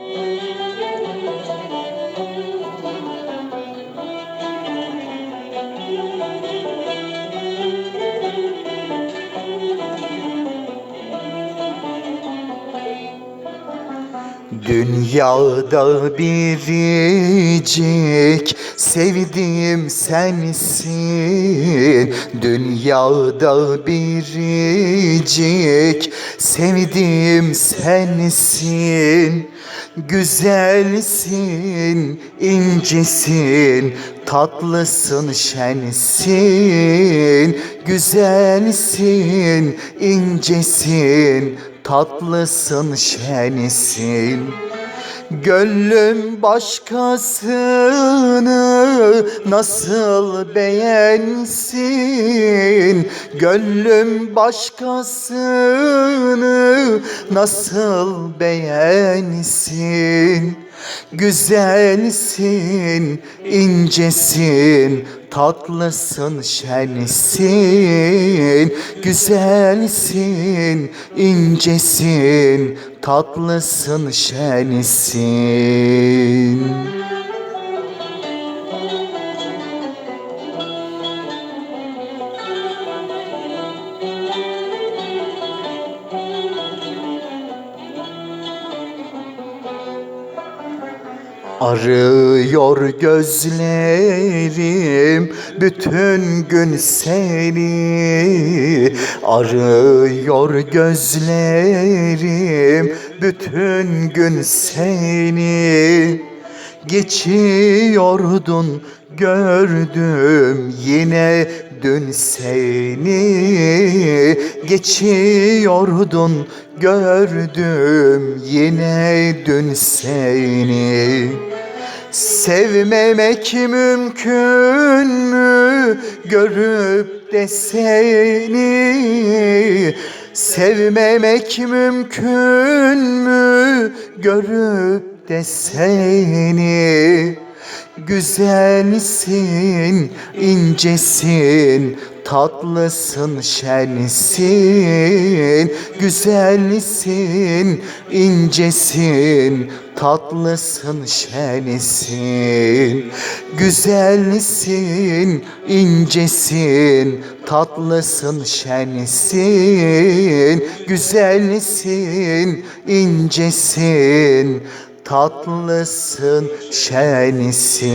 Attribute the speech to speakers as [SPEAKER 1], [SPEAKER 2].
[SPEAKER 1] Thank you. Dünyada biricik sevdiğim sensin. Dünyada biricik sevdiğim sensin. Güzelsin, incesin, tatlısın, şensin. Güzelsin, incesin, tatlısın, şensin Gönlüm başkasını nasıl beğensin Gönlüm başkasını nasıl beğensin? Güzelsin, incesin, tatlısın, şensin Güzelsin, incesin, tatlısın, şensin Arıyor gözlerim bütün gün seni. Arıyor gözlerim bütün gün seni Geçiyordun gördüm yine dün seni. Geçiyordun gördüm yine dün seni. Sevmemek mümkün mü görüp de seni Sevmemek mümkün mü? Görüp de seni Güzelsin, incesin, tatlısın, şensin. Güzelsin, incesin, tatlısın, şensin. Güzelsin, incesin, tatlısın, şensin. Güzelsin, incesin, tatlısın, şensin